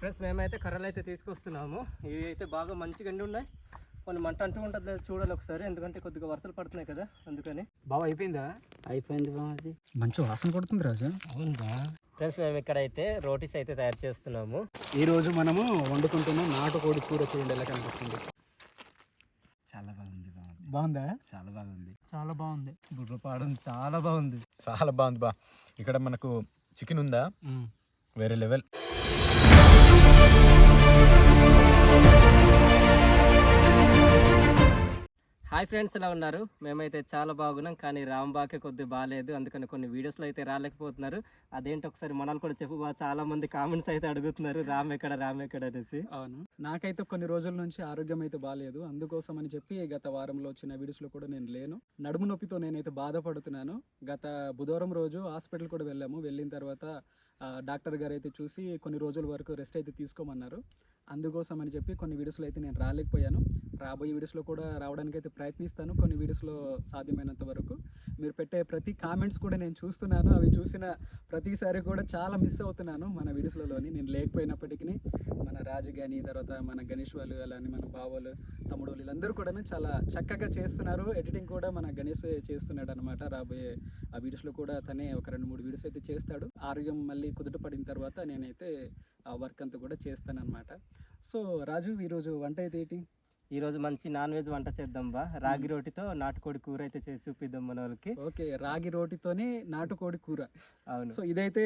Friends మేమైతే కర్రలు అయితే తీసుకొస్తున్నాము. ఇవి అయితే బాగా మంచిగా ఎండి ఉన్నాయి. కొన్ని మంట అంటూ ఉంటుంది చూడాలి ఒకసారి ఎందుకంటే కొద్దిగా వర్షాలు పడుతున్నాయి కదా అందుకని. బావ అయిపోయిందా? అయిపోయింది బాగుంది మంచి వాసన కొడుతుంది రాజు. అవునా? ఫ్రెండ్స్ మేము ఇక్కడైతే రోటీస్ అయితే తయారు చేస్తున్నాము. ఈ రోజు మనము వండుకుంటున్న నాటుకోడి కూర చూడండి ఎలా కనిపిస్తుంది? చాలా బాగుంది బాగుంది బాగుందా? చాలా బాగుంది. చాలా బాగుంది. బుర్రపాడం చాలా బాగుంది. చాలా బాగుంది బా. ఇక్కడ మనకు చికెన్ ఉందా? వేరే లెవెల్. హాయ్ ఫ్రెండ్స్ ఎలా ఉన్నారు? మేమైతే చాలా బాగున్నాం కానీ రాంబాకే కొద్ది బాగాలేదు అందుకని కొన్ని వీడియోస్లో అయితే రాలేకపోతున్నారు. అదేంటి ఒకసారి మనల్ని కూడా చెప్పు చాలా మంది కామెంట్స్ అయితే అడుగుతున్నారు. రామ్ ఎక్కడ రామ్ ఎక్కడ అనేసి. అవును. నాకైతే కొన్ని రోజుల నుంచి ఆరోగ్యం అయితే బాగాలేదు అందుకోసం అని చెప్పి గత వారంలో వచ్చిన వీడియోస్లో కూడా నేను లేను. నడుము నొప్పితో నేనైతే బాధపడుతున్నాను. గత బుధవారం రోజు హాస్పిటల్ కూడా వెళ్ళాము. వెళ్ళిన తర్వాత డాక్టర్ గారు అయితే చూసి కొన్ని రోజుల వరకు రెస్ట్ అయితే తీసుకోమన్నారు. అందుకోసం అని చెప్పి కొన్ని వీడియోస్లో అయితే నేను రాలేకపోయాను. రాబోయే వీడియోస్లో కూడా రావడానికి అయితే ప్రయత్నిస్తాను. కొన్ని వీడియోస్లో సాధ్యమైనంత వరకు. మీరు పెట్టే ప్రతి కామెంట్స్ కూడా నేను చూస్తున్నాను. అవి చూసిన ప్రతిసారి కూడా చాలా మిస్ అవుతున్నాను మన వీడియోస్లలోని నేను లేకపోయినప్పటికీ మన రాజు కానీ తర్వాత మన గణేష్ వాళ్ళు అలానే మన బావోలు తమ్ముడు వీళ్ళందరూ కూడా చాలా చక్కగా చేస్తున్నారు. ఎడిటింగ్ కూడా మన గణేష్ చేస్తున్నాడు అనమాట రాబోయే ఆ వీడియోస్లో కూడా తనే ఒక రెండు మూడు వీడియోస్ అయితే చేస్తాడు. ఆరోగ్యం మళ్ళీ కుదుట పడిన తర్వాత నేనైతే ఆ వర్క్ అంతా కూడా చేస్తానన్నమాట. సో రాజు ఈరోజు వంట అయితే ఏంటి? ఈ రోజు మంచి నాన్ వెజ్ వంట చేద్దాం బా. రాగి రోటితో నాటుకోడి కూర అయితే చేసి చూపిద్దాం మన వాళ్ళకి ఓకే రాగి రోటితోని నాటుకోడి కూర. అవును. సో ఇదైతే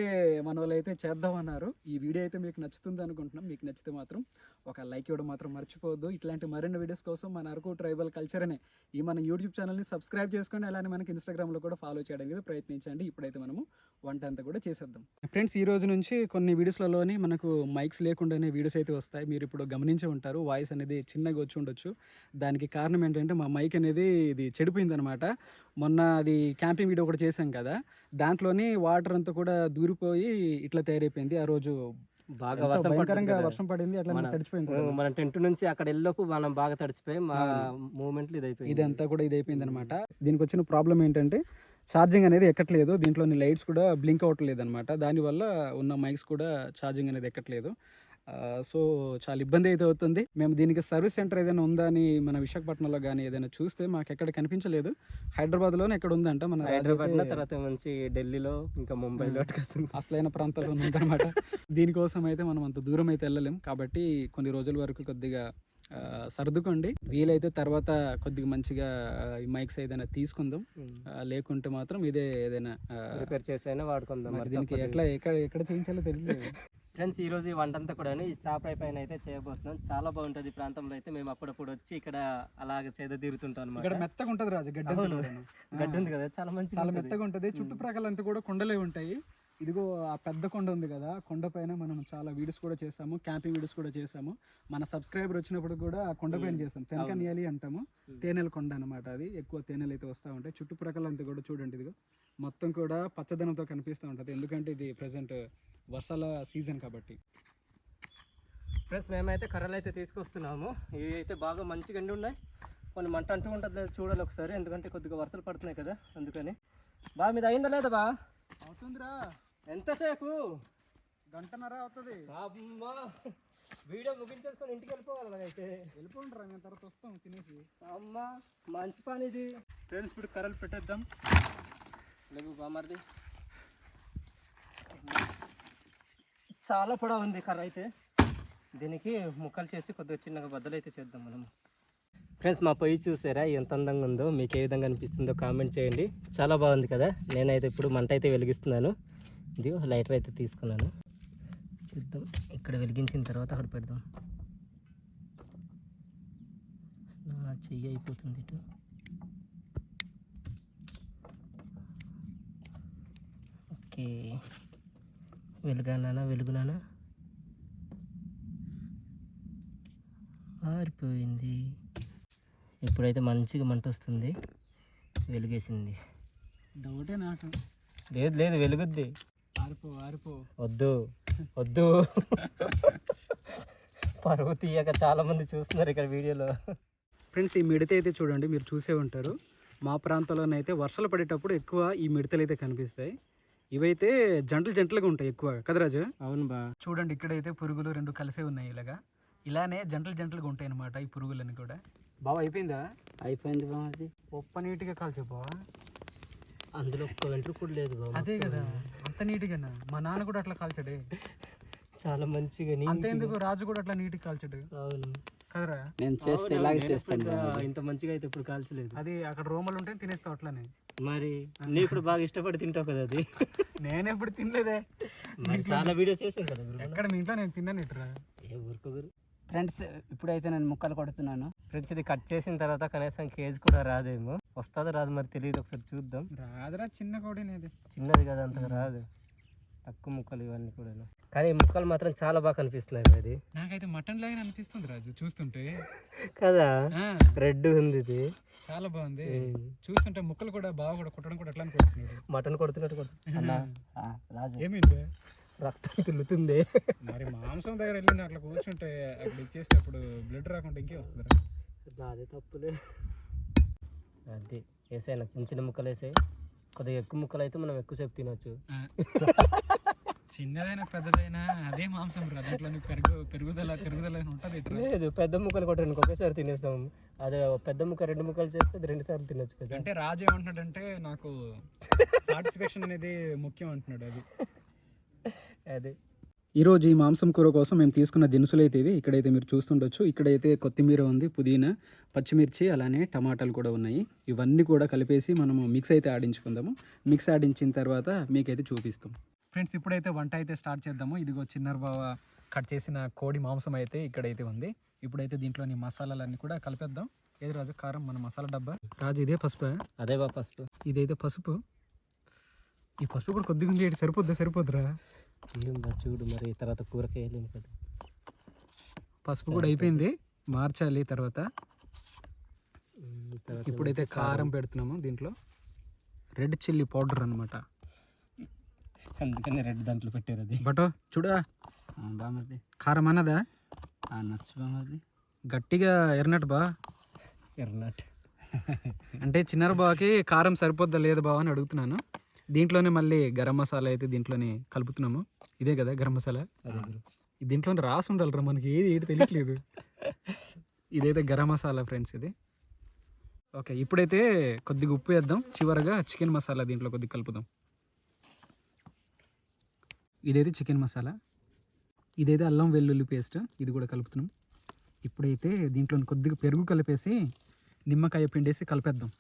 మన వాళ్ళు అయితే చేద్దామన్నారు. ఈ వీడియో అయితే మీకు నచ్చుతుంది అనుకుంటున్నాం. మీకు నచ్చితే మాత్రం ఒక లైక్ ఇవ్వడం మాత్రం మర్చిపోవద్దు. ఇట్లాంటి మరిన్ని వీడియోస్ కోసం మన అరకు ట్రైబల్ కల్చర్ అనే ఈ మన యూట్యూబ్ ఛానల్ని సబ్స్క్రైబ్ చేసుకొని అలానే మనకి ఇన్స్టాగ్రామ్లో కూడా ఫాలో చేయడానికి ప్రయత్నించండి. ఇప్పుడైతే మనము వంట అంతా కూడా చేసేద్దాం. ఫ్రెండ్స్ ఈ రోజు నుంచి కొన్ని వీడియోస్లలోని మనకు మైక్స్ లేకుండానే వీడియోస్ అయితే వస్తాయి. మీరు ఇప్పుడు గమనించే ఉంటారు వాయిస్ అనేది చిన్నగా వచ్చి ఉండొచ్చు. దానికి కారణం ఏంటంటే మా మైక్ అనేది ఇది చెడిపోయింది అనమాట మొన్న అది క్యాంపింగ్ వీడియో కూడా చేశాం కదా దాంట్లోని వాటర్ అంతా కూడా దూరిపోయి ఇట్లా తయారైపోయింది. ఆ రోజు బాగా వర్షం భయంకరంగా. వర్షం పడింది అట్లా మన- తడిచిపోయింది. మన టెంట్ నుంచి అక్కడ ఎల్లోపు మనం బాగా తడిచిపోయి మా. మూమెంట్లు ఇది అయిపోయింది ఇదంతా కూడా ఇది అయిపోయింది అనమాట దీనికి వచ్చిన ప్రాబ్లం ఏంటంటే ఛార్జింగ్ అనేది ఎక్కట్లేదు. దీంట్లోని లైట్స్ కూడా బ్లింక్ అవ్వట్లేదు అనమాట దానివల్ల ఉన్న మైక్స్ కూడా ఛార్జింగ్ అనేది ఎక్కట్లేదు. సో చాలా ఇబ్బంది అయితే అవుతుంది. మేము దీనికి సర్వీస్ సెంటర్ ఏదైనా ఉందా అని మన విశాఖపట్నంలో కానీ ఏదైనా చూస్తే మాకు ఎక్కడ కనిపించలేదు. హైదరాబాద్లోనే ఎక్కడ ఉందంట మన రాజు హైదరాబాద్లో అయితే తర్వాత మంచి ఢిల్లీలో ఇంకా ముంబైలో అసలైన ప్రాంతాల్లో ఉందన్నమాట. దీనికోసం అయితే మనం అంత దూరం అయితే వెళ్ళలేం. కాబట్టి కొన్ని రోజుల వరకు కొద్దిగా సర్దుకోండి. వీలైతే తర్వాత కొద్దిగా మంచిగా ఈ మైక్స్ ఏదైనా తీసుకుందాం. లేకుంటే మాత్రం ఇదే ఏదైనా ఆ, ప్రిపేర్ చేసైనా వాడుకుందాం మరి దీనికి. ఎట్లా ఎక్కడ ఎక్కడ చేయించాలో తెలియదు. ఫ్రెండ్స్ ఈ రోజు ఈ వంట అంతా కూడా ఈ చాపరాయి పైన అయితే చేయబోతున్నాం. చాలా బాగుంటది ఈ ప్రాంతంలో అయితే. మేము అప్పుడప్పుడు వచ్చి ఇక్కడ అలాగ చేద తీరుతుంటాం ఇక్కడ మెత్తగా ఉంటది రాజు గడ్డ. గడ్డి ఉంది కదా చాలా మంచి చాలా మెత్తగా ఉంటది. చుట్టుప్రక్కల అంతా కూడా కొండలే ఉంటాయి. ఇదిగో ఆ పెద్ద కొండ ఉంది కదా కొండ పైన మనం చాలా వీడియోస్ కూడా చేసాము క్యాంపింగ్ వీడియోస్ కూడా చేసాము మన సబ్స్క్రైబర్ వచ్చినప్పుడు కూడా ఆ కొండ పైన చేసాం తెనకనియాలి అంటాము. తేనెల కొండ అనమాట అది. ఎక్కువ తేనెలు అయితే వస్తూ ఉంటాయి. చుట్టుప్రక్కల అంతా కూడా చూడండి ఇదిగో. మొత్తం కూడా పచ్చదనంతో కనిపిస్తూ ఉంటుంది. ఎందుకంటే ఇది ప్రజెంట్ వర్షాల సీజన్ కాబట్టి. ఫ్రెండ్స్ మేమైతే కర్రలు అయితే తీసుకొస్తున్నాము. ఇవి అయితే బాగా మంచిగా ఎండి ఉన్నాయి. కొన్ని మంట అంటూ ఉంటుంది లేదా చూడాలి ఒకసారి. ఎందుకంటే కొద్దిగా వర్షాలు పడుతున్నాయి కదా అందుకని. బా మీద అయిందా లేదా బా? అవుతుందిరా. ఎంతసేపు? గంటన్నర అవుతుంది. అమ్మా. వీడియో ముగించేసుకొని ఇంటికి వెళ్ళిపోవాలి అయితే. వెళ్ళిపోండిరా మేము తర్వాత వస్తాం తినేసి. అమ్మా మంచి పని ఇది. ఫ్రెండ్స్ ఇప్పుడు కర్రలు పెట్టేద్దాం. లేవు బామర్ది చాలా పొడవు ఉంది కర్ర అయితే. దీనికి ముక్కలు చేసి కొద్దిగా చిన్నగా బద్దలు అయితే చేద్దాం మనము ఫ్రెండ్స్ మా పొయ్యి చూసారా? ఎంత అందంగా ఉందో మీకు ఏ విధంగా అనిపిస్తుందో కామెంట్ చేయండి. చాలా బాగుంది కదా? నేనైతే ఇప్పుడు మంట అయితే వెలిగిస్తున్నాను. ఇది లైటర్ అయితే తీసుకున్నాను. చూద్దాం. ఇక్కడ వెలిగించిన తర్వాత అక్కడ పెడదాం. నా చెయ్యి అయిపోతుంది ఇటు. ఓకే. వెలుగానా వెలుగునానా? ఆరిపోయింది. ఇప్పుడైతే మంచిగా మంట వస్తుంది వెలిగేసింది. డౌటే నాకు. లేదు లేదు వెలుగుద్ది. వద్దు వద్దు. పరువు తీయక చాలా మంది చూస్తున్నారు ఇక్కడ వీడియోలో. ఫ్రెండ్స్ ఈ మిడత అయితే చూడండి మీరు చూసే ఉంటారు. మా ప్రాంతంలోనైతే వర్షాలు పడేటప్పుడు ఎక్కువ ఈ మిడతలు అయితే కనిపిస్తాయి. ఇవైతే జంటలు జంటలుగా ఉంటాయి ఎక్కువ కదా రాజు? అవును బా. చూడండి ఇక్కడైతే పురుగులు రెండు కలిసే ఉన్నాయి ఇలాగా. ఇలానే జంటలు జంటలుగా ఉంటాయి అనమాట ఈ పురుగులని కూడా. బావ అయిపోయిందా? అయిపోయింది బా అది. ఒప్ప నీట్గా కాల్చే బావా. అందులో ఒక్క వెంట్రుక కూడా లేదు అదే కదా అంత నీట్గానా? మా నాన్న కూడా అట్లా కాల్చాడే. చాలా మంచిగా అంతే ఎందుకు? రాజు కూడా అట్లా నీట్గా కాల్చాడు. అవును. కదరా? నేను చేస్తే ఇలాగే చేస్తాను. ఇంత మంచిగా అయితే ఇప్పుడు కాల్చలేదు. అది అక్కడ రోమలు ఉంటే తినేస్తావు అట్లనే. మరి నీకు ఇప్పుడు బాగా ఇష్టపడి తింటావు కదా అది. నేను ఎప్పుడు తినలేదే. మరి చాలా వీడియోస్ చేసాం కదా. ఎక్కడ మీ ఇంట్లో నేను తిన్నాను ఇట్రా. ఏ ఊరుకోగురు ఫ్రెండ్స్ ఇప్పుడైతే నేను ముక్కలు కొడుతున్నాను. ఫ్రెండ్స్ ఇది కట్ చేసిన తర్వాత కనీసం కేజీ కూడా రాదేమో. వస్తుందో రాదు మరి తెలియదు ఒకసారి చూద్దాం. రాదురా చిన్న కోడినేది. చిన్నది కదా అంతగా రాదు. తక్కువ ముక్కలు ఇవన్నీ కూడా కానీ ఈ ముక్కలు మాత్రం చాలా బాగా కనిపిస్తున్నాయి అది నాకైతే మటన్ లాగా అనిపిస్తుంది రాజు చూస్తుంటే. కదా? రెడ్ ఉంది ఇది. చాలా బాగుంది. చూస్తుంటే ముక్కలు కూడా బాగా కూడా కుట్టడం కూడా ఎట్లా అనుకుంటున్నాడు మటన్ కొడుతున్నట్టు రాజు. ఏమైంది? రక్తం తిల్లుతుంది మరి మాంసం దగ్గర వెళ్ళి అట్లా కూర్చుంటే అక్కడ ఇచ్చేసేటప్పుడు బ్లడ్ రాకుండా ఇంకే వస్తుందిరా? నాదే తప్పులే. అది వేసాయి చిన్న చిన్న ముక్కలు వేసాయి కొద్దిగా ఎక్కువ ముక్కలు అయితే మనం ఎక్కువసేపు తినొచ్చు. చిన్నదైనా పెద్దదైనా అదే మాంసం రా. దాంట్లో పెరుగు పెరుగుదల పెరుగుదల ఉంటుంది లేదు పెద్ద ముక్కలు కొట్టడానికి ఒకేసారి తినేస్తాం. అదే పెద్ద ముక్క రెండు ముక్కలు చేస్తే అది రెండు సార్లు తినొచ్చు అంటే రాజు ఏమంటున్నాడంటే నాకు సాటిస్ఫాక్షన్ అనేది ముఖ్యం అంటున్నాడు అది. అదే. ఈరోజు ఈ మాంసం కూర కోసం మేము తీసుకున్న దినుసులు అయితే ఇవి. ఇక్కడైతే మీరు చూస్తుండొచ్చు. ఇక్కడైతే కొత్తిమీర ఉంది పుదీనా పచ్చిమిర్చి అలానే టమాటాలు కూడా ఉన్నాయి. ఇవన్నీ కూడా కలిపేసి మనము మిక్స్ అయితే ఆడించుకుందాము. మిక్స్ ఆడించిన తర్వాత మీకైతే చూపిస్తాం. ఫ్రెండ్స్ ఇప్పుడైతే వంట అయితే స్టార్ట్ చేద్దాము. ఇదిగో చిన్నర బావ కట్ చేసిన కోడి మాంసం అయితే ఇక్కడైతే ఉంది. ఇప్పుడైతే దీంట్లోని మసాలాలన్నీ కూడా కలిపేద్దాం. ఏది రాజు? కారం మన మసాలా డబ్బా. రాజు ఇదే పసుపు? అదే బా ఫస్ట్ ఇదైతే పసుపు. ఈ పసుపు కూడా కొద్దిగా ఉంది ఏంటి సరిపోద్దా సరిపోద్దురా? ఏం బా చూడు మరి తర్వాత కూరకి వేయలేము కదా పసుపు కూడా అయిపోయింది మార్చాలి తర్వాత. ఇప్పుడైతే కారం. పెడుతున్నాము దీంట్లో. రెడ్ చిల్లీ పౌడర్ అనమాట అందుకని రెడ్ దాంట్లో పెట్టారు అది. బటో చూడా. బామర్ది కారం అన్నదా? నచ్చు బామర్ది గట్టిగా ఎర్రనట్టు బా. ఎర్రనట్ అంటే చిన్నర బావకి కారం సరిపోద్దా లేదు బావ అని అడుగుతున్నాను. దీంట్లోనే మళ్ళీ గరం మసాలా అయితే దీంట్లోనే కలుపుతున్నాము. ఇదే కదా గరం మసాలా. దీంట్లోనే రాసి ఉండాలిరా మనకి ఏది ఏది తెలియట్లేదు. ఇదైతే గరం మసాలా ఫ్రెండ్స్ ఇది. ఓకే ఇప్పుడైతే కొద్దిగా ఉప్పు వేద్దాం. చివరగా చికెన్ మసాలా దీంట్లో కొద్దిగా కలుపుదాం. ఇదైతే చికెన్ మసాలా. ఇదైతే అల్లం వెల్లుల్లి పేస్ట్ ఇది కూడా కలుపుతున్నాం. ఇప్పుడైతే దీంట్లో కొద్దిగా పెరుగు కలిపేసి నిమ్మకాయ పిండేసి కలిపేద్దాం.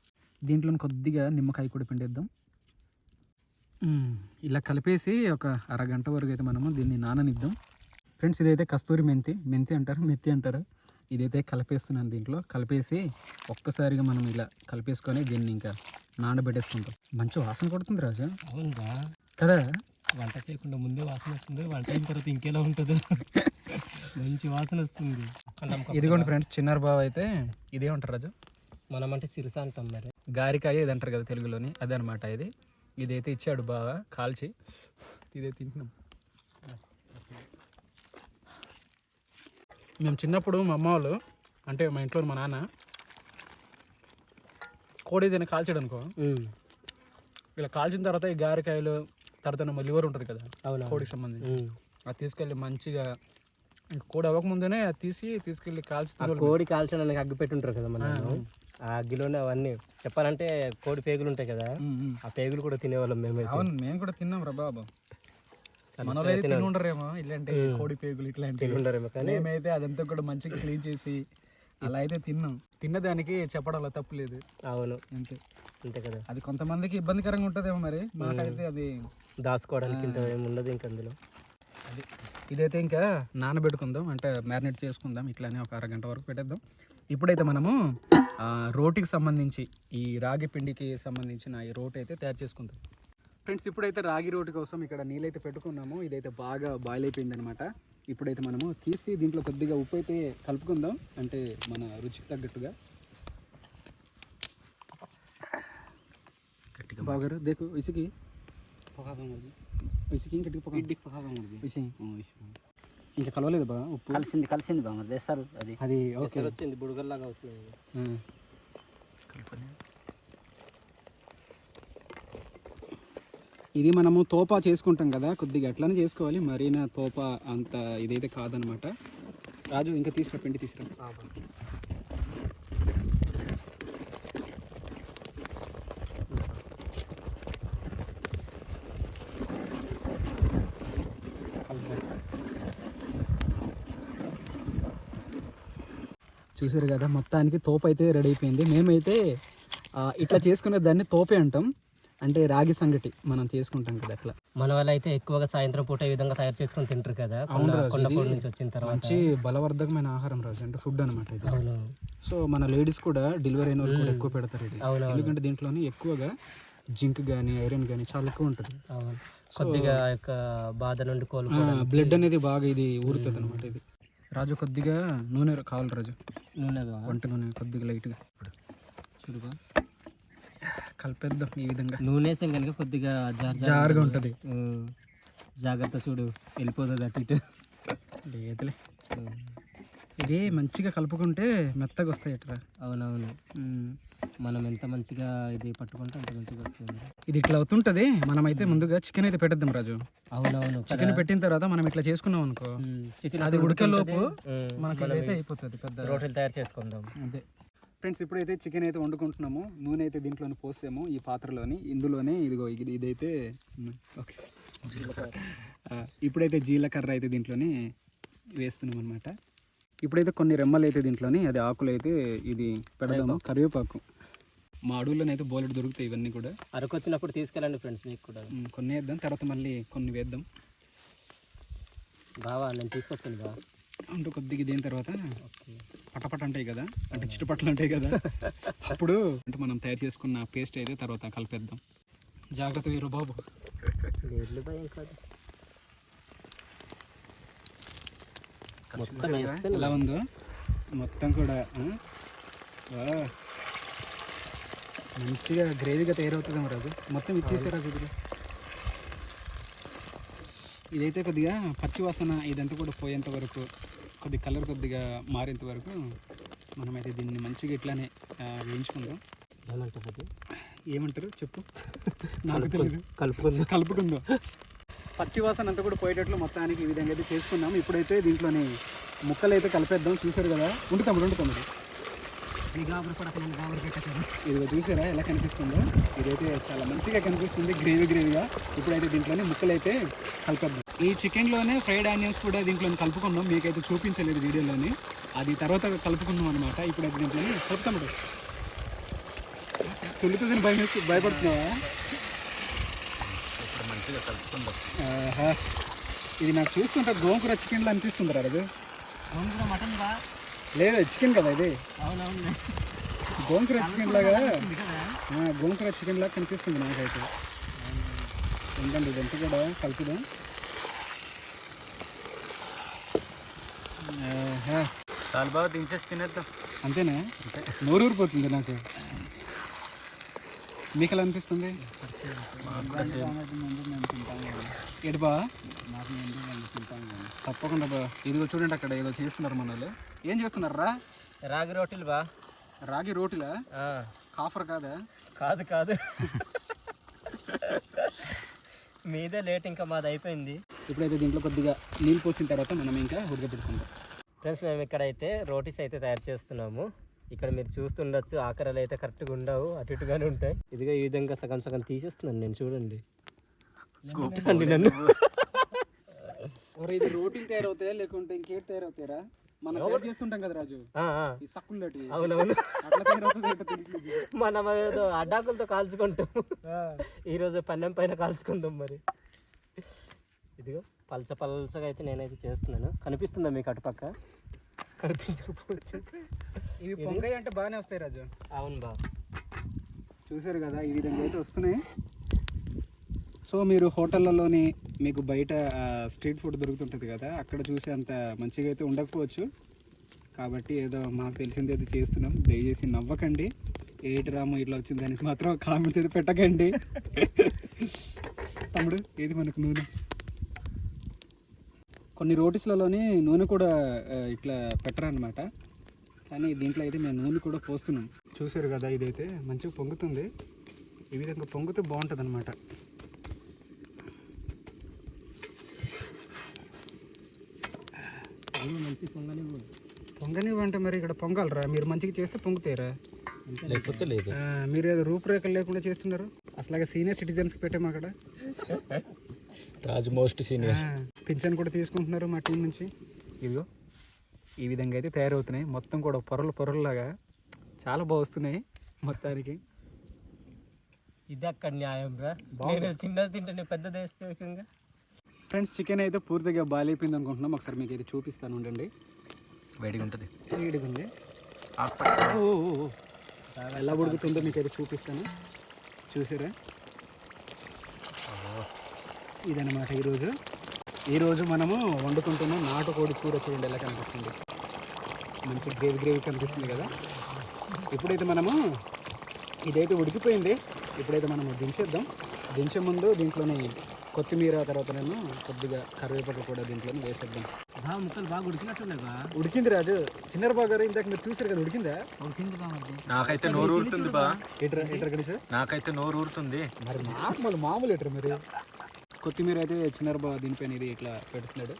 దీంట్లో కొద్దిగా నిమ్మకాయ కూడా పిండేద్దాం. ఇలా కలిపేసి ఒక అరగంట వరకు అయితే మనము దీన్ని నాననిద్దాం. ఫ్రెండ్స్ ఇదైతే కస్తూరి మెంతి. మెంతి అంటారు మెత్తి అంటారు. ఇదైతే కలిపేస్తున్నాను దీంట్లో. కలిపేసి ఒక్కసారిగా మనం ఇలా కలిపేసుకొని దీన్ని ఇంకా నానబెట్టేసుకుంటాం. మంచి వాసన కొడుతుంది రాజా. అవునుగా కదా? వంట చేయకుండా ముందే వాసన వస్తుంది. వంట అయిన తర్వాత ఇంకెలా ఉంటుందో. మంచి వాసన వస్తుంది. ఇదిగోండి ఫ్రెండ్స్ చిన్నారు బావ అయితే ఇదే ఉంటారు రాజు. మనం అంటే సిరస అంటాం మరి. గారికాయ ఇది అంటారు కదా తెలుగులోని. అదే అనమాట ఇది. ఇదైతే ఇచ్చాడు బాగా కాల్చి. ఇదే తింటున్నాం. మేము చిన్నప్పుడు మా అమ్మ వాళ్ళు అంటే మా ఇంట్లో మా నాన్న కోడి ఏదైనా కాల్చాడు అనుకో ఇలా కాల్చిన తర్వాత ఈ గారికాయలు తర్వాత లివర్ ఉంటుంది కదా కోడికి సంబంధించి. అది తీసుకెళ్ళి మంచిగా కోడి అవ్వకముందునే అది తీసి తీసుకెళ్ళి కాల్చి. కోడి కాల్చడానికి అగ్గి పెట్టుంటారు కదా మనం ఆ. అగ్గిలోనే అవన్నీ. చెప్పాలంటే కోడి పేగులు ఉంటాయి కదా. ఆ పేగులు కూడా తినేవాళ్ళం మేమైతే. అవును మేము కూడా తిన్నాం రా బాబు. అయితే తిని ఉండరేమో ఇలాంటి కోడి పేగులు ఇట్లాంటి తినుండరేమో కానీ మేమైతే అదంతా కూడా మంచిగా క్లీన్ చేసి అలా అయితే తిన్నాం. తిన్నదానికి చెప్పడంలో తప్పు లేదు. అవును. అంతే. అంతే కదా. అది కొంతమందికి ఇబ్బందికరంగా ఉంటుందేమో మరి. మాకైతే అది దాచుకోవడానికి ఇంత ఉండదు ఇంక అందులో. అది. ఇదైతే ఇంకా నానబెట్టుకుందాం అంటే మ్యారినేట్ చేసుకుందాం ఇట్లానే ఒక అరగంట వరకు పెట్టేద్దాం. ఇప్పుడైతే మనము రోటికి సంబంధించి ఈ రాగి పిండికి సంబంధించిన ఈ రోటి అయితే తయారు చేసుకుందాం. ఫ్రెండ్స్ ఇప్పుడైతే రాగి రోటి కోసం ఇక్కడ నీళ్ళైతే పెట్టుకున్నాము. ఇదైతే బాగా బాయిల్ అయిపోయింది అనమాట ఇప్పుడైతే మనము తీసి దీంట్లో కొద్దిగా ఉప్పు అయితే కలుపుకుందాం. అంటే మన రుచికి తగ్గట్టుగా. బాగారు దేకు ఇసుకి ఇసుకి ఇంకటికి ఇసి ఇంకా కలవలేదు బా ఉప్పు. కలిసింది కలిసింది బామర్ది వేస్తారు అది. అది ఓకే. వచ్చింది బుడగల్లాగా అవుతుంది ఇది మనము తోపా చేసుకుంటాం కదా కొద్దిగా ఎట్లనే చేసుకోవాలి. మరీనా తోపా అంత ఇదైతే కాదనమాట. రాజు ఇంకా తీసుకురా పిండి తీసుకురా. చూసారు కదా మొత్తానికి తోప అయితే రెడీ అయిపోయింది. మేమైతే ఇట్లా చేసుకునే దాన్ని తోపే అంటాం. అంటే రాగి సంగటి మనం చేసుకుంటాం కదా అట్లా. మన వాళ్ళు అయితే ఎక్కువగా సాయంత్రం పూట ఈ విధంగా తయారు చేసుకొని తింటారు కదా కొండపూడి నుంచి వచ్చిన తర్వాత. మంచి బలవర్ధకమైన ఆహారం రాజు అంటే ఫుడ్ అనమాట ఇది. సో మన లేడీస్ కూడా డెలివరీ అయిన వాళ్ళు కూడా ఎక్కువ పెడతారు ఇది. ఎందుకంటే దీంట్లోని ఎక్కువగా జింక్ కానీ ఐరన్ కానీ చాలా ఎక్కువ ఉంటుంది. కొద్దిగా బాధ నుండి కోలుకోవడానికి బ్లడ్ అనేది బాగా ఇది ఊరుతుంది అనమాట ఇది. రాజు కొద్దిగా నూనె కావాలి రాజు. నూనె. వంట నూనె కొద్దిగా లైట్గా. చూడుగా కలిపేద్దాం ఈ విధంగా. నూనె వేసాం కనుక కొద్దిగా జార్ జార్ జారుగా ఉంటుంది. జాగ్రత్త చూడు వెళ్ళిపోతుంది అటు ఇటు. లేదులే. ఇది మంచిగా కలుపుకుంటే మెత్తగా వస్తాయి ఇట్లా అవునవును. మనం ఎంత మంచిగా ఇది పట్టుకుంటే అంత మంచిగా వస్తుంది. ఇది ఇట్లా అవుతుంటది. మనమైతే ముందుగా చికెన్ అయితే పెట్టేద్దాం రాజు. అవునవును చికెన్ పెట్టిన తర్వాత మనం ఇట్లా చేసుకున్నాం అనుకో చికెన్ అది ఉడకలోపు మనకి ఇదైతే అయిపోతుంది పెద్ద రోటీలు తయారు చేసుకుందాం. అంతే ఫ్రెండ్స్ ఇప్పుడైతే చికెన్ అయితే వండుకుంటున్నాము. నూనె అయితే దీంట్లోనే పోసాము ఈ పాత్రలోని. ఇందులోనే ఇదిగో ఇది ఇదైతే ఓకే. ఇప్పుడైతే జీలకర్ర అయితే దీంట్లోనే వేస్తున్నాం అనమాట ఇప్పుడైతే కొన్ని రెమ్మలు అయితే దీంట్లోని అది ఆకులు అయితే ఇది పెడదాము. కరివేపాకు. మా అడవుల్లోనైతే బోలెడు దొరుకుతాయి ఇవన్నీ కూడా. అరకు వచ్చినప్పుడు తీసుకెళ్ళండి ఫ్రెండ్స్ మీకు కూడా. ఉమ్, కొన్ని వేద్దాం తర్వాత మళ్ళీ కొన్ని వేద్దాం. బావా నేను తీసుకొచ్చాను బా అంటూ కొద్దిగా దీని తర్వాత ఓకే. పటపట ఉంటాయి కదా అంటే చిట్టుపట్లు ఉంటాయి కదా. అప్పుడు అంటే మనం తయారు చేసుకున్న పేస్ట్ అయితే తర్వాత కలిపేద్దాం. జాగ్రత్త వీరు బాబు. లేదు భయం కాదు. మొత్తం వేస్తాను ఎలా ఉందో? మొత్తం కూడా ఆ? మంచిగా గ్రేవీగా తయారవుతుంది రాజు. మొత్తం ఇచ్చేసే రాజు ఇది ఇదైతే కొద్దిగా పచ్చి వాసన ఇదంతా కూడా పోయేంత వరకు కొద్ది కలర్ కొద్దిగా మారేంత వరకు మనమైతే దీన్ని మంచిగా ఇట్లానే వేయించుకుందాం. ఏమంటారు? చెప్పు. నాకు తెలియదు కలుపుకుందాం. కలుపుకుందాం. పచ్చి వాసన అంతా కూడా పోయేటట్లు మొత్తానికి ఈ విధంగా అయితే చేసుకున్నాం. ఇప్పుడైతే దీంట్లోని ముక్కలు అయితే కలిపేద్దాం. చూసారు కదా? ఉండు తమ్ముడు ఉండు తమ్ముడు ఇదిగో చూసారా ఎలా కనిపిస్తుందో? ఇదైతే చాలా మంచిగా కనిపిస్తుంది గ్రేవీ గ్రేవీగా. ఇప్పుడైతే దీంట్లోనే ముక్కలు అయితే కలిపేద్దాం ఈ చికెన్లోనే ఫ్రైడ్ ఆనియన్స్ కూడా దీంట్లో కలుపుకున్నాం మీకైతే చూపించలేదు వీడియోలోని. అది తర్వాత కలుపుకున్నాం అనమాట ఇప్పుడైతే దీంట్లోనే తమ్ముడు తొలితో భయం భయపడుతున్నావా? ఇప్పుడు మంచిగా కలుపుకుందాం. ఆహా. ఇది నాకు చూస్తుంటే గోంకూర చికెన్లో అనిపిస్తుంది రా అది మటన్ బా లేదు చికెన్ కదా ఇది. అవునవును గోంకూర చికెన్ లాగా గోంకూర చికెన్ లాగా కనిపిస్తుంది నాకైతే. ఏంటండి ఇదంతా కూడా కలుపుదాం. చాలా బాగా దించేసి తినేద్దాం. అంతేనా? నోరు ఊరిపోతుంది నాకు. మీకు ఎలా అనిపిస్తుంది? ఏడు బా తప్పకుండా బా. ఇదిగో చూడండి అక్కడ ఏదో చేస్తున్నారు మన వాళ్ళు ఏం చేస్తున్నారు రా రాగి రోటీలు బా. రాగి రోటిలా? కాఫర్ కాదా? కాదు కాదు. మీదే లేట్ ఇంకా మాది అయిపోయింది. ఇప్పుడైతే దీంట్లో కొద్దిగా నీళ్ళు పోసిన తర్వాత మనం ఇంకా ఉడకబెట్టుకుందాం ఫ్రెండ్స్ మేము ఇక్కడైతే రోటీస్ అయితే తయారు చేస్తున్నాము. ఇక్కడ మీరు చూస్తుండొచ్చు ఆకరాలు అయితే కరెక్ట్గా ఉండవు అటు ఇటుగానే ఉంటాయి. ఇదిగో ఈ విధంగా సగం సగం తీసేస్తున్నాను నేను చూడండి. అండి నన్ను. ఇది రోటీలు తయారవుతాయా లేకుంటే ఇంకేటి తయారవుతాయరా? మనం తయారు చేస్తుంటాం కదా రాజు. ఈ సక్కుల్లోటి. అవునవును అట్లా తయారవుతుంది. మనం ఏదో అడ్డాకులతో కాల్చుకుంటాం. ఈరోజు పన్నెం పైన కాల్చుకుందాం మరి. ఇదిగో పలస పలసగా అయితే నేనైతే చేస్తున్నాను. కనిపిస్తుందా మీకు అటుపక్క కనిపించకపోవచ్చు. ఇవి పొంగయ్య అంటే బాగానే వస్తాయి రాజు. అవును బా. చూసారు కదా ఈ విధంగా అయితే వస్తున్నాయి. సో మీరు హోటళ్ళలోని మీకు బయట స్ట్రీట్ ఫుడ్ దొరుకుతుంటుంది కదా అక్కడ చూసే అంత మంచిగా అయితే ఉండకపోవచ్చు. కాబట్టి ఏదో మాకు తెలిసింది అయితే చేస్తున్నాం. దయచేసి నవ్వకండి. ఏటి రాము ఇట్లా వచ్చింది అని మాత్రం కామెంట్స్ అయితే పెట్టకండి. తమ్ముడు ఏది మనకు నూనె? కొన్ని రోటీస్లలోని నూనె కూడా ఇట్లా పెట్టరనమాట కానీ దీంట్లో అయితే మేము నూనె కూడా పోస్తున్నాం. చూసారు కదా ఇదైతే మంచిగా పొంగుతుంది. ఈ విధంగా పొంగితే బాగుంటుంది అనమాట మంచి పొంగనివ్వు పొంగనివ్వంటే మరి ఇక్కడ పొంగాలరా? మీరు మంచిగా చేస్తే పొంగుతారా లేకపోతే లేదు. ఆ, మీరు ఏదో రూపురేఖలు లేకుండా చేస్తున్నారు? అసలు సీనియర్ సిటిజన్స్కి పెట్టాము అక్కడ. Raju most senior. పింఛన్ కూడా తీసుకుంటున్నారు మా టీం నుంచి. ఇదిగో ఈ విధంగా అయితే తయారవుతున్నాయి. మొత్తం కూడా పొరలు పొరల్లాగా చాలా బాగా వస్తున్నాయి మొత్తానికి. ఇది అక్కడ న్యాయం రా. నేను చిన్నది తింటే పెద్దది వేస్తే ఏకంగా. ఫ్రెండ్స్ చికెన్ అయితే పూర్తిగా బాగాలేపోయింది అనుకుంటున్నాం. ఒకసారి మీకు ఇది చూపిస్తాను ఉండండి. వేడిగా ఉంటుంది వేడిగా ఉంది. ఎలా ఉడుకుతుందో మీకు అయితే చూపిస్తాను. చూసారా? ఇదన్నమాట ఈరోజు. ఈరోజు మనము వండుకుంటున్న నాటుకోడి కూర చూడండి ఎలా కనిపిస్తుంది. మంచి గ్రేవీ గ్రేవీ కనిపిస్తుంది కదా. ఇప్పుడైతే మనము ఇదైతే ఉడికిపోయింది. ఇప్పుడైతే మనము దించేద్దాం. దించే ముందు దీంట్లోని కొత్తిమీర తర్వాత నేను కొద్దిగా కరివేపాకు కూడా దీంట్లోనే వేసేద్దాం. బా ముక్కలు బాగా ఉడికినట్టున్నాయి ఉడికింది రాజు. చిన్నర బాగారు ఇందాక మీరు చూసారు కదా ఉడికిందా? ఉడికింది నాకైతే నోరు ఊరుతుంది బా. ఎటర్ ఎటర్ గణేష్? నాకైతే నోరు ఊరుతుంది. మరి నాకు మళ్ళీ మామూలు ఎటర్ మరి. కొత్తిమీర అయితే చిన్నర బాగా దీనిపైన ఇది ఇట్లా పెడుతున్నాడు.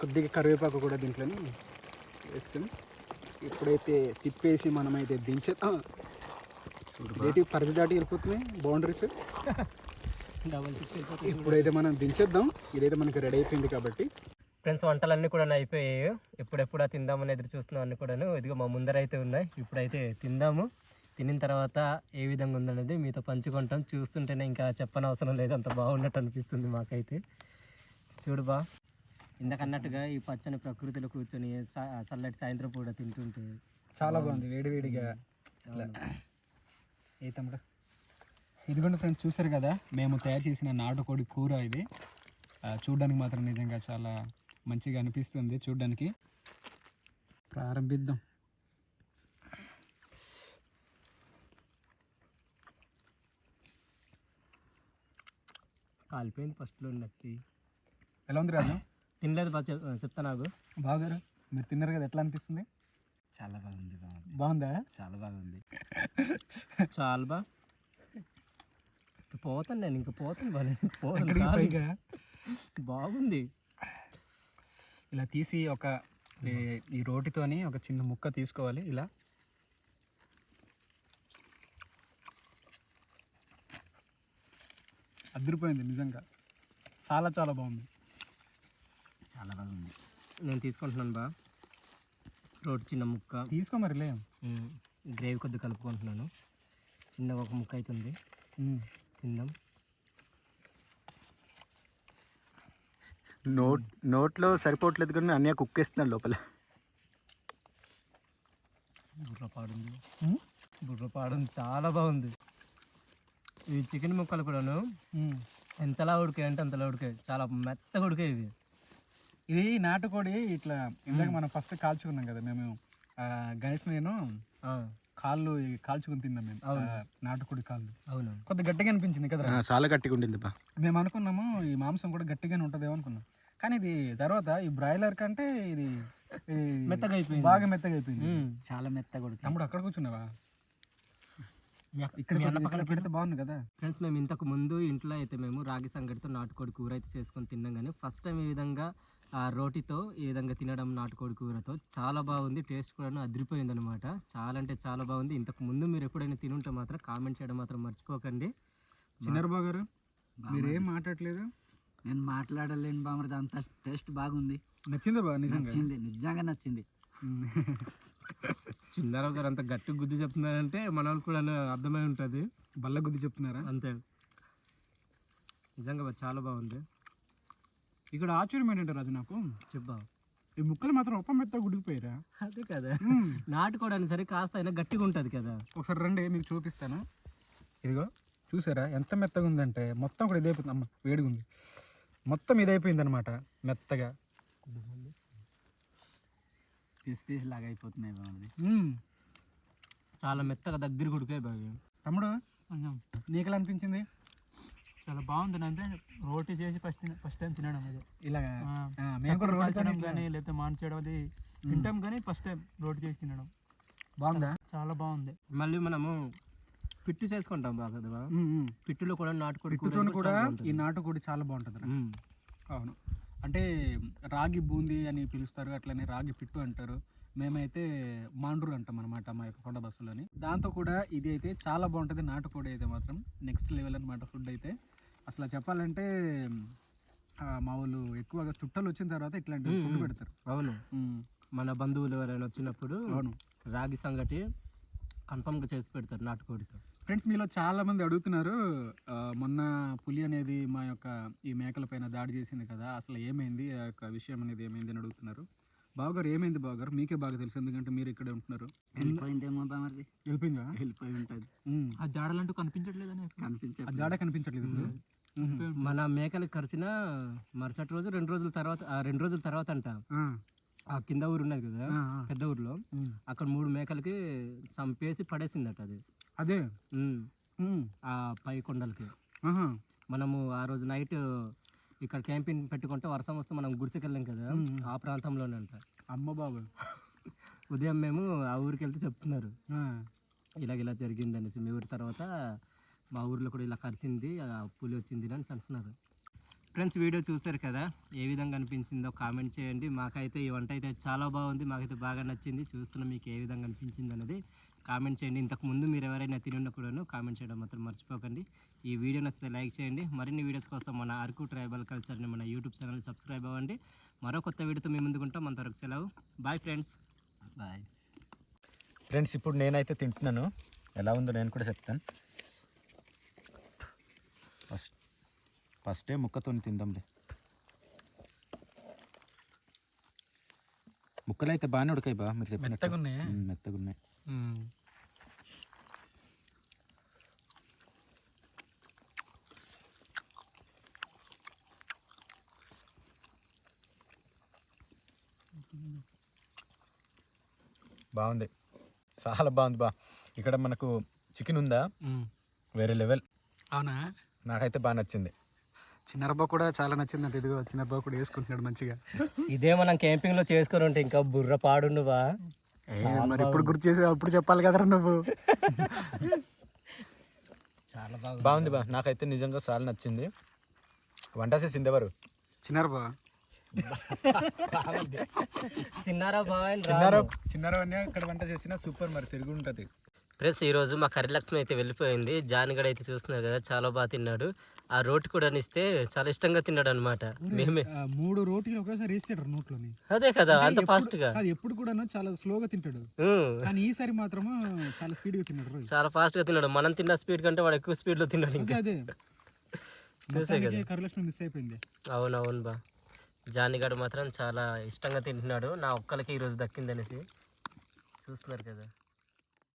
కొద్దిగా కరివేపాకు కూడా దీంట్లోనే వేస్తాం ఇప్పుడైతే తిప్పేసి మనమైతే దించే ఇదేంటి పరిధి దాటి వెళ్ళిపోతున్నాయి బౌండరీస్ డబల్ సిక్స్ వెళ్ళిపోతుంది ఇప్పుడైతే మనం దించేద్దాం. ఇదైతే మనకి రెడీ అయిపోయింది కాబట్టి. ఫ్రెండ్స్ వంటలన్నీ కూడా అయిపోయాయి. ఎప్పుడెప్పుడు తిందామని ఎదురు చూస్తున్నాం అన్ని కూడాను. ఇదిగో మా ముందర అయితే ఉన్నాయి. ఇప్పుడైతే తిందాము. తినిన తర్వాత ఏ విధంగా ఉందనేది మీతో పంచుకుంటాం. చూస్తుంటేనే ఇంకా చెప్పనవసరం లేదు. అంత బాగున్నట్టు అనిపిస్తుంది మాకైతే. చూడు బా. ఇందాక అన్నట్టుగా ఈ పచ్చని ప్రకృతిలో కూర్చొని చల్లటి సాయంత్రం పూట తింటుంటే చాలా బాగుంది. వేడి వేడిగా. ఇట్లా ఏ తమ్ముడు? ఇదిగోండి ఫ్రెండ్స్ చూసారు కదా? మేము తయారు చేసిన నాటుకోడి కూర ఇది. చూడ్డానికి మాత్రం నిజంగా చాలా మంచిగా అనిపిస్తుంది చూడ్డానికి. ప్రారంభిద్దాం. కాలిపోయింది ఫస్ట్లో నచ్చి ఎలా ఉంది రాజు తినలేదు బా చెప్- చెప్తా నాకు. బాగారు? మీరు తిన్నారు కదా ఎట్లా అనిపిస్తుంది? చాలా బాగుంది బాగుందా. చాలా బాగుంది. చాలు బా ఇంక పోతాను నేను ఇంక పోతాను ఇంక పోతాను బాగుంది. ఇలా తీసి ఒక ఈ- రోటితోని ఒక చిన్న ముక్క తీసుకోవాలి ఇలా. అదిరిపోయింది నిజంగా. చాలా చాలా బాగుంది. చాలా బాగుంది నేను తీసుకుంటున్నాను బా. రోటి చిన్న ముక్క. తీసుకో మరి లే. ఉమ్, గ్రేవీ కొద్ది కలుపుకుంటున్నాను. చిన్నగా ఒక ముక్క అవుతుంది. తిందాం నోట్ నోట్లో సరిపోవట్లేదు కానీ అన్నయ్య కుక్కేస్తున్నాడు లోపల. బుర్రపాడుంది ఉమ్. బుర్రపాడుంది చాలా బాగుంది. ఈ చికెన్ ముక్కలు కూడాను. ఎంతలా ఉడికాయి అంటే అంతలా ఉడికాయి. చాలా మెత్తగా ఉడికాయి ఇవి. ఇది నాటుకోడి ఇట్లా ఇందాక మనం ఫస్ట్ కాల్చుకున్నాం కదా మేము. గణేష్ నేను కాళ్ళు ఈ కాల్చుకుని తిన్నాం మేము. నాటుకోడి కాళ్ళు. అవును. కొద్ది గట్టిగా అనిపించింది కదా చాలా గట్టిగా ఉండింది బా. మేము అనుకున్నాము ఈ మాంసం కూడా గట్టిగానే ఉంటుందేమో అనుకున్నాం. కానీ ఇది తర్వాత ఈ బ్రాయిలర్ కంటే ఇది మెత్తగా అయిపోయింది బాగా మెత్తగా అయిపోయింది. చాలా మెత్తగా తమ్ముడు అక్కడ కూర్చున్నావా? ఇక్కడ పక్కన పెడితే బాగుంది కదా? ఫ్రెండ్స్ మేము ఇంతకు ముందు ఇంట్లో అయితే మేము రాగి సంగటితో నాటుకోడి కూర అయితే చేసుకొని తిన్నాం కానీ ఫస్ట్ టైం ఈ విధంగా ఆ రోటితో ఈ విధంగా తినడం నాటుకోడి కూరతో చాలా బాగుంది టేస్ట్ కూడా అదిరిపోయింది అనమాట చాలా అంటే చాలా బాగుంది. ఇంతకు ముందు మీరు ఎప్పుడైనా తినుంటే మాత్రం కామెంట్ చేయడం మాత్రం మర్చిపోకండి. చిన్నరబాబు గారు మీరు ఏం మాట్లాడలేదు? నేను మాట్లాడలేను బామర్ది అంత టేస్ట్ బాగుంది. నచ్చిందా బా నిజంగా? నచ్చింది నిజంగా నచ్చింది. చిన్నారావు గారు అంత గట్టి గుద్ది చెప్తున్నారంటే మన వాళ్ళు కూడా అర్థమై ఉంటుంది. బల్ల గుద్ది చెప్తున్నారా? అంతే. నిజంగా చాలా బాగుంది. ఇక్కడ ఆశ్చర్యం ఏంటంటే రాజు నాకు? చెప్పా. ఈ ముక్కలు మాత్రం ఒప్ప మెత్త గుడికిపోయారా అదే కదా. నాటుకోవడానికి సరే కాస్త అయినా గట్టిగా ఉంటుంది కదా. ఒకసారి రండి మీకు చూపిస్తాను. ఇదిగో చూసారా? ఎంత మెత్తగా ఉందంటే మొత్తం కూడా ఇదైపోతుంది. అమ్మ వేడిగా ఉంది. మొత్తం ఇదైపోయింది అనమాట మెత్తగా. పీస్ పీస్ లాగా అయిపోతున్నాయి మ్మ్. చాలా మెత్తగా దగ్గర ఉడికాయి బాగా తమ్ముడు నీకు ఎలా అనిపించింది? చాలా బాగుంది అంటే రోటీ చేసి ఫస్ట్ ఫస్ట్ టైం తినడం అది. ఇలాగా? మేము కూడా కాల్చడం కానీ లేకపోతే మాన్చేయడం అది తింటాం కానీ ఫస్ట్ టైం రోటీ చేసి తినడం. బాగుందా? చాలా బాగుంది. మళ్ళీ మనము పిట్టు చేసుకుంటాం బాగా కదా. పిట్టులో కూడా నాటుకోడి కూర పిట్టుతోని కూడా ఈ. నాటుకోడి చాలా బాగుంటుంది. అవును. అంటే రాగి బూందీ అని పిలుస్తారు అట్లనే రాగి పిట్టు అంటారు. మేమైతే మాండ్రు అంటాం అనమాట మా యొక్క కొండ బస్సులోని. దాంతో కూడా ఇది అయితే చాలా బాగుంటుంది నాటుకోడి అయితే మాత్రం. నెక్స్ట్ లెవెల్ అనమాట ఫుడ్ అయితే. అసలు చెప్పాలంటే మా వాళ్ళు ఎక్కువగా చుట్టాలు వచ్చిన తర్వాత ఇట్లాంటి. ఫుడ్ పెడతారు. అవును. మన బంధువులు ఎవరైనా వచ్చినప్పుడు అవును. రాగి సంగటి కన్ఫర్మ్గా చేసి పెడతారు నాటుకోడితో. ఫ్రెండ్స్ మీలో చాలా మంది అడుగుతున్నారు మొన్న పులి అనేది మా యొక్క ఈ మేకల పైన దాడి చేసింది కదా అసలు ఏమైంది ఆ యొక్క విషయం అనేది ఏమైంది అని అడుగుతున్నారు. బావగారు ఏమైంది బావగారు? మీకే బాగా తెలుసు ఎందుకంటే మీరు ఇక్కడే ఉంటున్నారు. వెళ్ళిపోయిందేమో బామర్ది వెళ్ళిపోయిందా? వెళ్ళిపోయి ఉంటుంది. ఉమ్. ఆ జాడలంటూ కనిపించట్లేదని కనిపించే ఆ జాడ కనిపించట్లేదు ఇప్పుడు. మన మేకలకి కరిచిన మరుసటి రోజు రెండు రోజుల తర్వాత ఆ రెండు రోజుల తర్వాత అంట. ఆ, కింద ఊరు ఉన్నది కదా. పెద్ద ఊర్లో. అక్కడ మూడు మేకలకి చంపేసి పడేసిందట అది. అదే. ఆ పై కొండలకి. మనము ఆ రోజు నైట్ ఇక్కడ క్యాంపింగ్ పెట్టుకుంటే వర్షం వస్తే మనం గుడిసెకి వెళ్ళాం కదా. ఆ ప్రాంతంలోనే అంట. అమ్మ బాబు ఉదయం మేము ఆ ఊరికి వెళ్తే చెప్తున్నారు. ఇలాగ ఇలా జరిగింది అనేసి మీ ఊరి తర్వాత మా ఊర్లో కూడా ఇలా కరిచింది ఆ పులి వచ్చింది అని అంటున్నారు. ఫ్రెండ్స్ వీడియో చూశారు కదా ఏ విధంగా అనిపించిందో కామెంట్ చేయండి. మాకైతే ఈ వంట అయితే చాలా బాగుంది మాకైతే బాగా నచ్చింది. చూస్తున్న మీకు ఏ విధంగా అనిపించింది అనేది కామెంట్ చేయండి. ఇంతకు ముందు మీరు ఎవరైనా తిని ఉన్నప్పుడూ కామెంట్ చేయడం మాత్రం మర్చిపోకండి. ఈ వీడియో నచ్చితే లైక్ చేయండి. మరిన్ని వీడియోస్ కోసం మన అరకు ట్రైబల్ కల్చర్ని మన యూట్యూబ్ ఛానల్ సబ్స్క్రైబ్ అవ్వండి. మరో కొత్త వీడియోతో మీ ముందుకుంటాం అంతవరకు సెలవు. బాయ్ ఫ్రెండ్స్ బాయ్ ఫ్రెండ్స్ ఇప్పుడు నేనైతే తింటున్నాను. ఎలా ఉందో నేను కూడా చెప్తాను. ఫస్ట్ ఫస్టే ముక్కతో తిందాంలే. ముక్కలు అయితే బాగానే ఉడకాయి బా మీరు చెప్పినట్టు. ఉమ్. బాగుంది. చాలా బాగుంది బా. ఇక్కడ మనకు చికెన్ ఉందా. వేరే లెవెల్. అవునా? నాకైతే బాగా నచ్చింది. చిన్నరబ్బా కూడా చాలా నచ్చింది అంటే ఇదిగో చిన్నబ్బా కూడా వేసుకుంటున్నాడు మంచిగా. ఇదే మనం క్యాంపింగ్లో చేసుకొని ఉంటే ఇంకా బుర్ర పాడు నువ్వా మరి ఇప్పుడు. గుర్తు చేసి అప్పుడు చెప్పాలి కదరా నువ్వు. చాలా బాగుంది. బాగుంది బా నాకైతే నిజంగా చాలా నచ్చింది. వంట చేసింది ఎవరు? చిన్నరబ్బా. చిన్నారా చిన్నారో చిన్నారో అనే ఇక్కడ వంట చేసినా సూపర్ మరి తిరిగి ఉంటుంది. ఫ్రెండ్స్ ఈరోజు మా కర్రీలక్ష్మి అయితే వెళ్ళిపోయింది. జానిగడ అయితే చూస్తున్నారు కదా చాలా బాగా తిన్నాడు. ఆ రోటి కూడా ఇస్తే చాలా ఇష్టంగా తిన్నాడు అనమాట మేమే. మూడు రోటీలు ఒకేసారి వేస్తాడు నోట్లోని. అదే కదా అంత ఫాస్ట్గా అది ఎప్పుడు కూడా చాలా స్లోగా తింటాడు. కానీ ఈసారి మాత్రము చాలా స్పీడ్గా తిన్నాడు రోజు చాలా ఫాస్ట్గా తిన్నాడు. మనం తిన్న స్పీడ్ కంటే వాడు ఎక్కువ స్పీడ్లో తిన్నాడు ఇంకా. అదే. చూసే కదా. కరులక్ష్మి మిస్ అయిపోయింది. అవునవును బా. జానిగడ మాత్రం చాలా ఇష్టంగా తింటున్నాడు. నా ఒక్కరికి ఈరోజు దక్కిందనేసి. చూస్తున్నారు కదా.